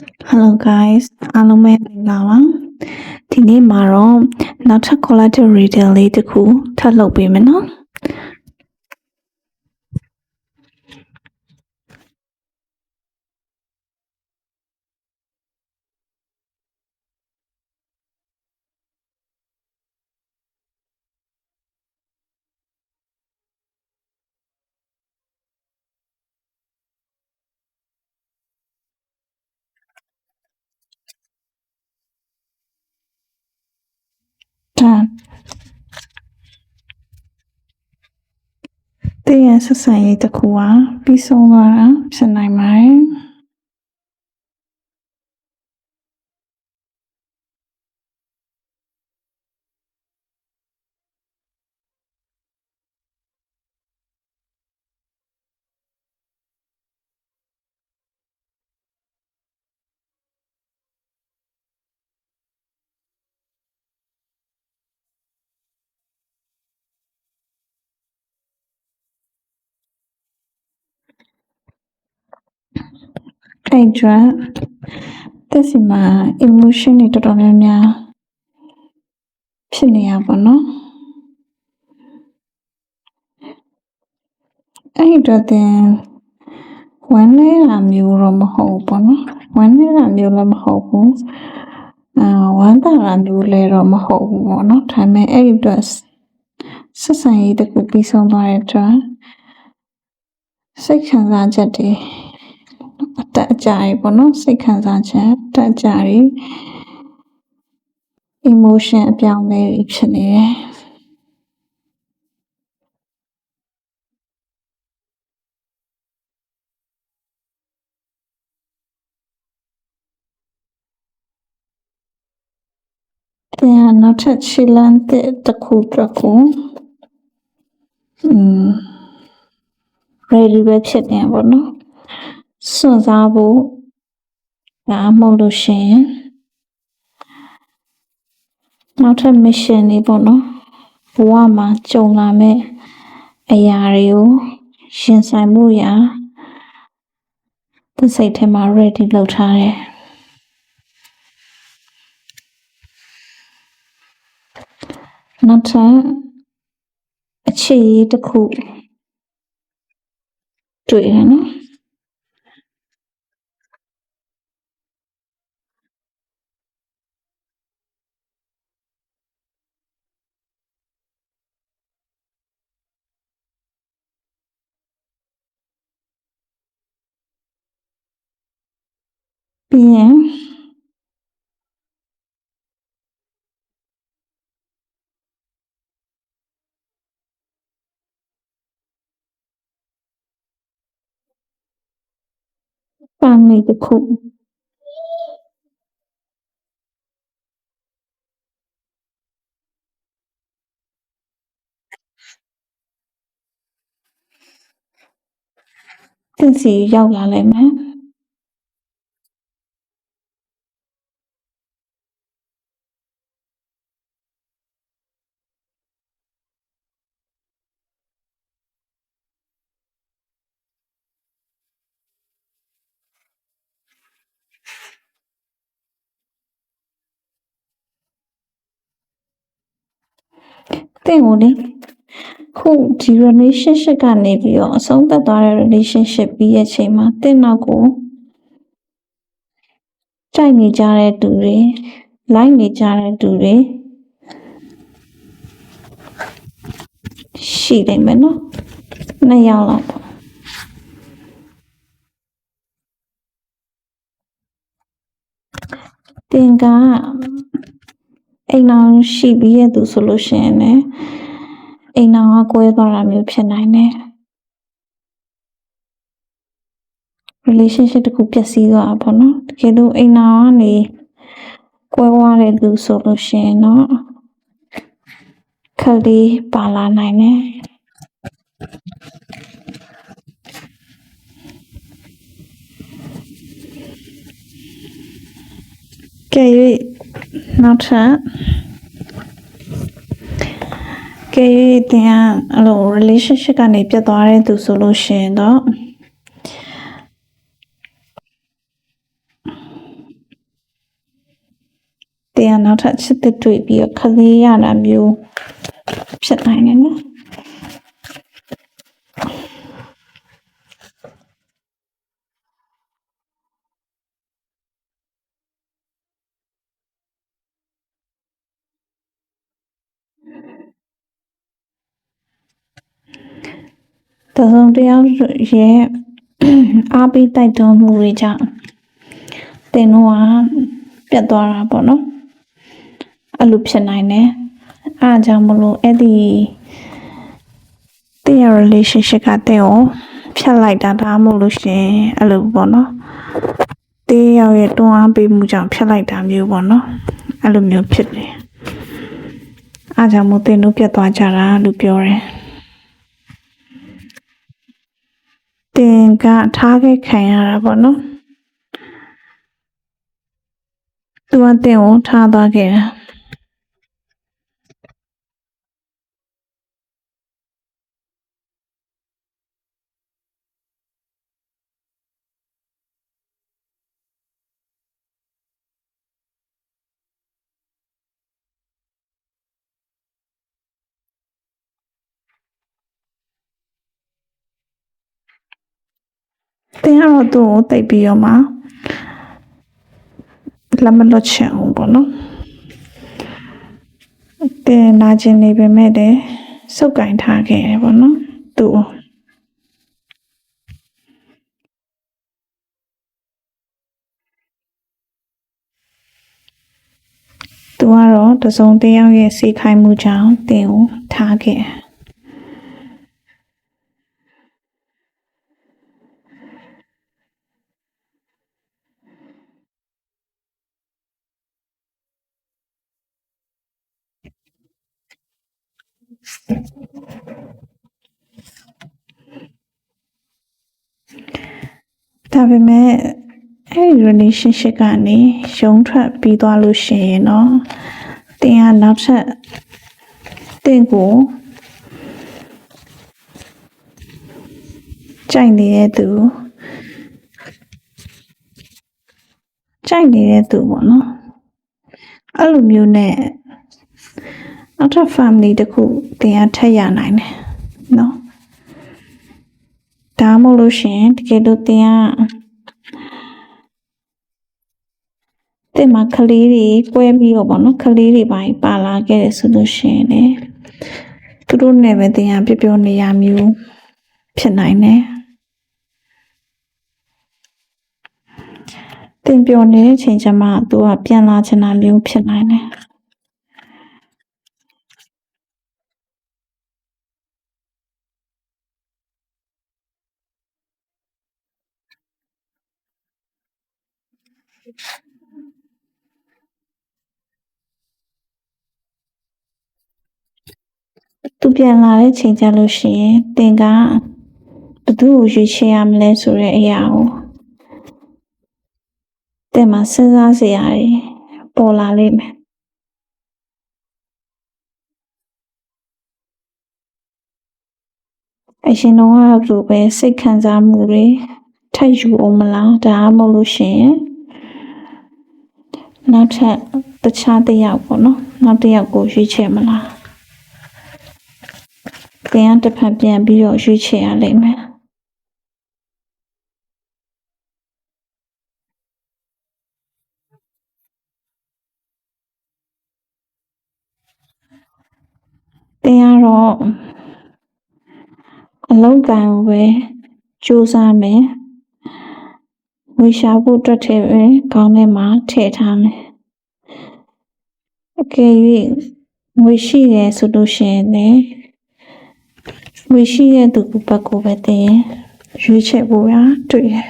Hello guys အားလုံးပဲမင်္ဂလာပါဒီနေ့မှာတော့နောက်ထပ် collateral reader လေးတစ်ခုထပ်လုပ်ပေးမယ်နော် ဒါ တရားဆက်ဆံရေးတစ်ခုပါပြီးဆုံးသွားတာဖြစ်နိုင်ပါတယ် အဲ့ဒရတက်စီမှာ emotion တွေတော်တော်များများဖြစ်နေရပါတော့အဲ့ဒီတော့တင်ဝမ်းနေတာမျိုးတော့မဟုတ်ဘူးပေါ့နော်ဝမ်းနေတာမျိုးလည်းမဟုတ်ဘူးအာဝမ်းသာတာမျိုးလည်းတော့မဟုတ်ဘူးပေါ့နော်ဒါပေမဲ့အဲ့ဒီတော့ဆက်ဆံရေးတစ်ခုပြီးဆုံးသွားတဲ့အတွက်စိတ်ခံစားချက်တွေအ တက်အကြတွေပေါ့နော်စိတ်ခံစားချက်အတက်အကြတွေ emotion အပြောင်းအလဲတွေဖြစ်နေတယ်ပြန်နောက်ထပ်ခြေလမ်းတစ်တစ်ခုအတွက်ကိုอืม ready ပဲဖြစ်နေပါတော့ စွန့်စားဖို့ဒါမှမဟုတ်လို့ရှရင်နောက်ထပ် mission တွေပေါ့နော်ဘဝမှာကြုံလာမဲ့အရာတွေကိုရှင်ဆိုင်မှုရာသူစိတ်ထဲမှာ ready လုပ်ထားတယ်နောက်ထပ်အခြေရေးတစ်ခုတွေ့ရနော် ပြီးရင်ပန်းလေးတစ်ခုတင်စီရောက်လာလိမ့်မယ်တ င့်ကိုလေခုဒီ relationship ကနေပြီးတော့အဆုံးသတ်သွားတဲ့ relationship ပြီးရဲ့အချိန်မှာတင့်နောက်ကိုကြိုက်နေကြတဲ့သူတွေလိုက်နေကြတဲ့သူတွေရှိနေမယ်နော်နှစ်ယောက်လောက်ပေါ့တင်က အိမ်အောင်ရှိပြီးရဲ့သူဆိုလို့ရှိရင်လည်းအိမ်အောင်ကကွဲသွားတာမျိုးဖြစ်နိုင်တယ် relationship တစ်ခုပျက်စီးသွားတာပေါ့နော်တကယ်လို့အိမ်အောင်ကနေကွဲသွားတဲ့သူဆိုလို့ရှိရင်တော့ခလေးပါလာနိုင်တယ်ကဲ၍ နောက်ထပ်ကဲတင်အဲ့လို relationship ကနေပြတ်သွားတဲ့သူဆိုလို့ရှင်တော့တင်နောက်ထပ်ချစ်တဲ့တွေ့ပြီးခလေးရတာမျိုးဖြစ်နိုင်တယ်နော် တစုံတယောက်ရဲ့အားပေးတိုက်တွန်းမှုတွေကြောင့်တင်တော့ကပြတ်သွားတာပေါ့နော်အဲ့လိုဖြစ်နိုင်တယ်အားကြောင့်မလို့အဲ့ဒီတင်ရ relationship ကတဲ့ကိုဖြတ်လိုက်တာဒါမှမဟုတ်လို့ရှရင်အဲ့လိုပေါ့နော်တေးရောက်ရဲ့တွန်းအားပေးမှုကြောင့်ဖြတ်လိုက်တာမျိုးပေါ့နော်အဲ့လိုမျိုးဖြစ်တယ်အားကြောင့်မို့တင်တို့ပြတ်သွားကြတာလို့ပြောတယ် တင်ကထားခဲ့ခံရတာပေါ့နော်သူကတင်ကိုထားသွားခဲ့တာ တင်ကတော့သူ့ကိုတိတ်ပြီးတော့မှလက်မလွတ်ချင်ဘူးပေါ့နော်တင်နာကျင်နေပေမဲ့တည်းစုပ်ကင်ထားခဲ့တယ်ပေါ့နော်သူ့ကိုသူကတော့တစုံတစ်ယောက်ရဲ့စီခိုင်းမှုကြောင့်တင်ကိုထားခဲ့တယ် ဒါပေမဲ့အဲ့ဒီ relationship ကနေရုံးထွက်ပြီးသွားလို့ရှိရင်တော့တင်ကနောက်ထပ်တင်ကိုကြိုက်နေတဲ့သူကြိုက်နေတဲ့သူပေါ့နော်အဲ့လိုမျိုးနဲ့ နောက်ထပ် family တစ်ခုတင်ကထက်ရနိုင်တယ်နော်ဒါမှမဟုတ်လို့ရှရင်တကယ်လို့တင်ကတင်မှာကလေးတွေကွဲပြီးတော့ဗောနော်ကလေးတွေပိုင်းပါလာခဲ့တယ်ဆိုလို့ရှရင်လေသူတို့နဲ့ပဲတင်ကပြပြောနေရမျိုးဖြစ်နိုင်တယ်တင်ပြောနေတဲ့အချိန်ကျမှသူကပြန်လာချင်တာမျိုးဖြစ်နိုင်တယ် သူပြန်လာတဲ့ချိန်ကျလို့ရှိရင်တင်ကဘသူ့ကိုရွေးချယ်ရမလဲဆိုတဲ့အရာကိုတင်မှာစဉ်းစားစရာတွေပေါ်လာလိမ့်မယ်အရှင်တော်ကလိုပဲစိတ်ခံစားမှုတွေထပ်ယူအောင်မလားဒါမှမဟုတ်လို့ရှိရင် နောက်ထပ်တခြားတစ်ယောက်ပေါ့နော်နောက်တစ်ယောက်ကိုရွေးချယ်မလားပြန်တစ်ဖက်ပြန်ပြီးတော့ရွေးချယ်ရလိမ့်မယ်တင်ကတော့အလုံးကံကိုပဲစူးစမ်းမယ် ဝေရှာဖို့အတွက်ထဲပဲခေါင်းထဲမှာထည့်ထားမယ်အကယ်၍ငွေရှိတယ်ဆိုလို့ရှိရင်လည်းဝေရှိတဲ့သူဘက်ကိုပဲတင်ရင်ရွေးချယ်ဖို့ရတွေ့တယ်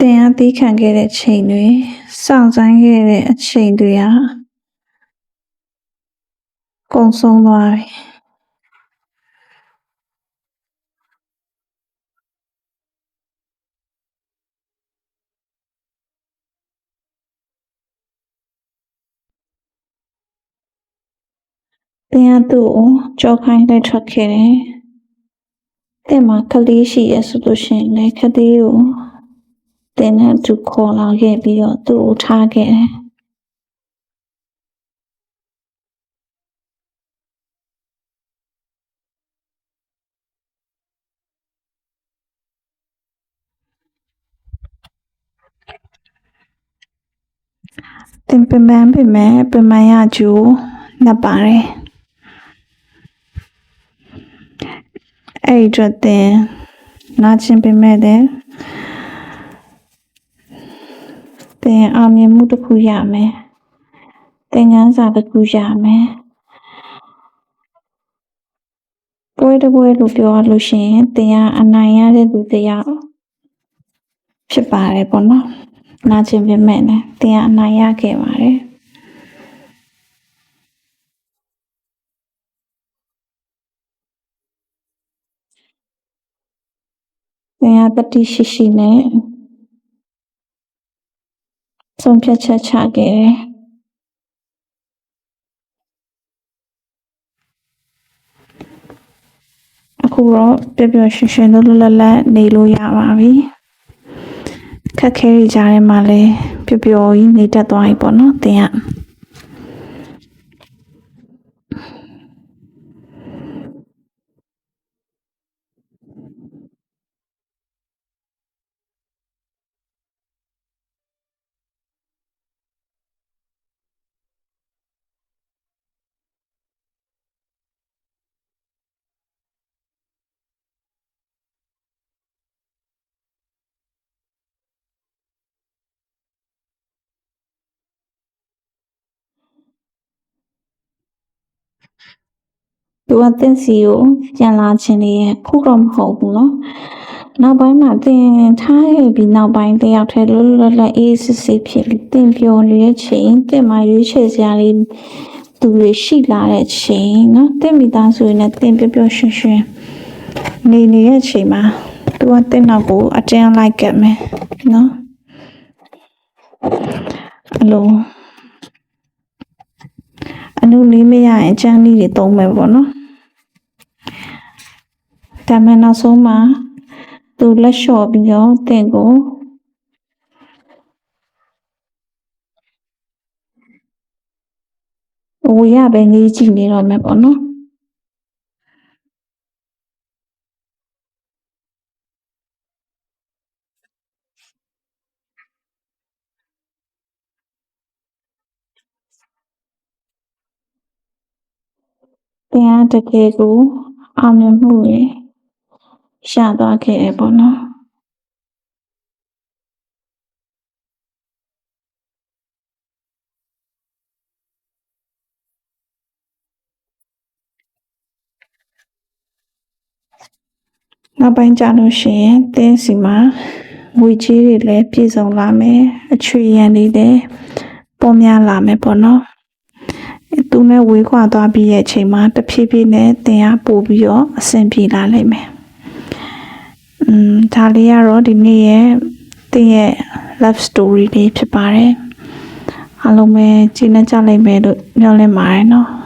တင်အားသိခံခဲ့တဲ့ချိန်တွေစောင့်ဆိုင်ခဲ့တဲ့အချိန်တွေဟာ ကုန်ဆုံးသွားပြီတင်ကသူ့ကိုကြောခိုင်းလက်ထွက်ခဲ့တယ်တင်မှာကလေးရှိရဆိုလို့ရှိရင်လည်းကလေးကိုတင်နဲ့သူခေါ်လာခဲ့ပြီးတော့သူ့ကိုထားခဲ့တယ် တင်ပင်ပန်းပင်မဲ့ပင်မရကျူနပ်ပါတယ်အဲ့ဒီအတွက်တင်နာကျင်ပင်မဲ့တဲ့တင်အောင်မြင်မှုတစ်ခုရမယ်တင်ငန်းစာတစ်ခုရမယ်ပွဲတစ်ပွဲလို့ပြောရလို့ရှိရင်တင်ကအနိုင်ရတဲ့သူတစ်ယောက်ဖြစ်ပါတယ်ပေါ့နော် နာကျင်ပင်မဲ့နဲ့တင်ကအနိုင်ရခဲ့ပါတယ်တင်ကတတိရှိရှိနဲ့ဆုံးဖြတ်ချက်ချခဲ့တယ်အခုတော့ပျော်ပျော်ရွှင်ရွှင်လွတ်လွတ်လပ်လပ်နေလို့ရပါပြီ ခက်ခဲကြတဲ့မှာလဲပျော်ပျော်ကြီးနေတတ်သွားပြီပေါ့နော်တင်က သူကတင့်စီကိုပြန်လာခြင်းလေခုတော့မဟုတ်ဘူးနော်နောက်ပိုင်းမှာတင်ထားခဲ့ပြီးနောက်ပိုင်းတယောက်တည်းလွတ်လွတ်လပ်လပ်အေးစစ်စစ်ဖြစ်ပြီးတင်ပြောနေတဲ့ချိန်တင်မှာရွေးချယ်စရာလေးသူတွေရှိလာတဲ့ချိန်နော်တင်မိသားစုနဲ့တင်ပျော်ပျော်ရွှင်ရွှင်နေနေတဲ့ချိန်မှာသူကတင်နောက်ကိုအတင်းလိုက်ကပ်မယ်နော်အလိုအနုလေးမရရင်အချမ်းလေးတွေသုံးမယ်ပေါ့နော် ဒါမှနောက်ဆုံးမှာသူလက်လျှော့ပြီးတော့တင့်ကိုဝေရပဲငေးကြည့်နေတော့မယ်ပေါ့နော်တင်ကတကယ်ကိုအောင်မြင်မှုရ ရှာသွားခဲ့တယ်ပေါ့နော်နောက်ပိုင်းကြလို့ရှိရင်တင်းစီမှာငွေကြေးတွေလည်းပြည့်စုံလာမယ်အချွေရန်တွေလည်းပေါ်များလာမယ်ပေါ့နော်သူနဲ့ဝေးခွာသွားပြီးရဲ့အချိန်မှာတဖြည်းဖြည်းနဲ့တင်ရပို့ပြီးတော့အဆင်ပြေလာလိမ့်မယ်။ อืมဒါလေးကတော့ဒီနေ့ရဲ့တင်ရဲ့ love story လေးဖြစ်ပါတယ်။အားလုံးပဲကြည်နကြလိမ့်မယ်လို့မျှော်လင့်ပါတယ်နော်။